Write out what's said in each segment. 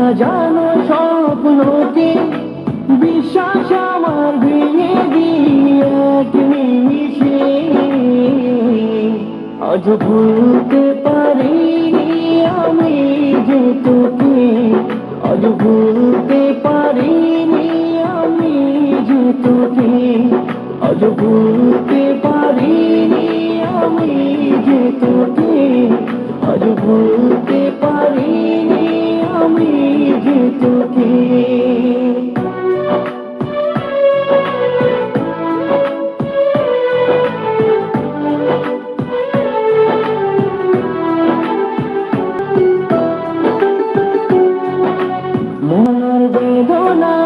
সাজানো স্বপ্নকে বিশ্বাস আমার ভেঙে দিয়ে এক নিমিষে। আজ ভুলতে পারিনি আমি যে তোকে আজ ভুলতে পারিনি আমি যে তোকে আজ ভুলতে পারিনি আমি যে তোকে আজ ভুলতে তোকে মনের বেদনা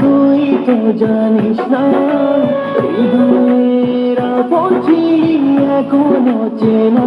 তুই তো জানিস না। হৃদয়ের পৌঁছি এখনও চেনা।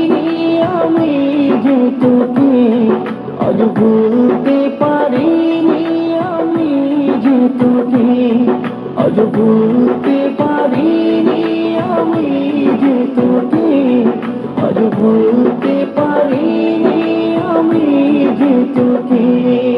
তোকে আজ ভুলতে পারিনি আমি যে তোকে। আজ ভুলতে পারিনি আমি যে তোকে। আজ ভুলতে পারিনি আমি যে তোকে।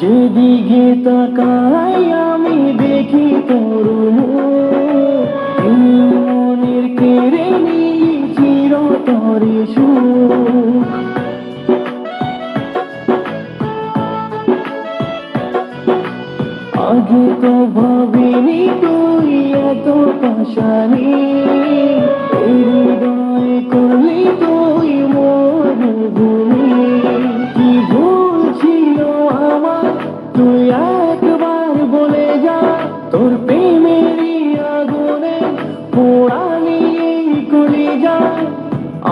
যেদিকে তাকাই আমি দেখি তোর মনের কেড়ে নিয়েছিল তরে সুখ। আগে তো ভাবিনি তুই এত পাশানি। তোর প্রেমের আগুনে পোড়ালি কলি যা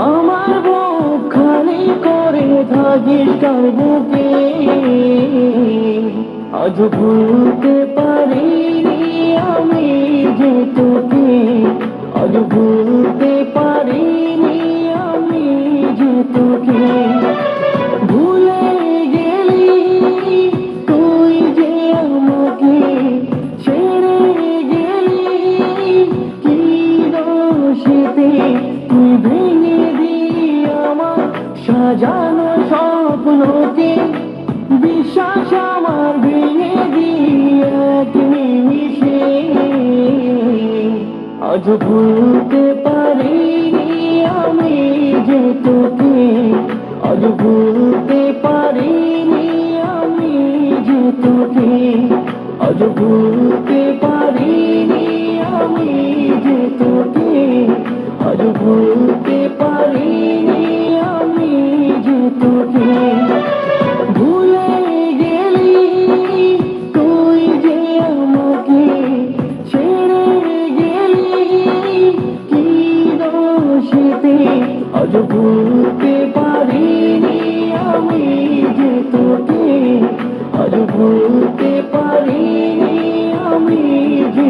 আমার বুক খালি করে থাকিস কার বুকে। আজ ভুলতে পারিনি আমি যে তোকে। আজ ভুলতে দোষেতে তুই ভেঙে দিলি আমার সাজানো স্বপ্নকে বিশ্বাস আমার ভেঙে দিয়ে এক নিমিষে। আজ ভুলতে পারিনি আমি যে তোকে। আজ ভুলতে আজ ভুলতে পারিনি আমি যে তোকে। আজ ভুলতে পারিনি আমি যে তোকে। ভুলে গেলি তুই যে আমাকে। ছেড়ে গেলি কি দোষেতে? আজ ভুলতে পারিনি আমি যে তোকে। আজ ভুলতে পারিনি আমি যে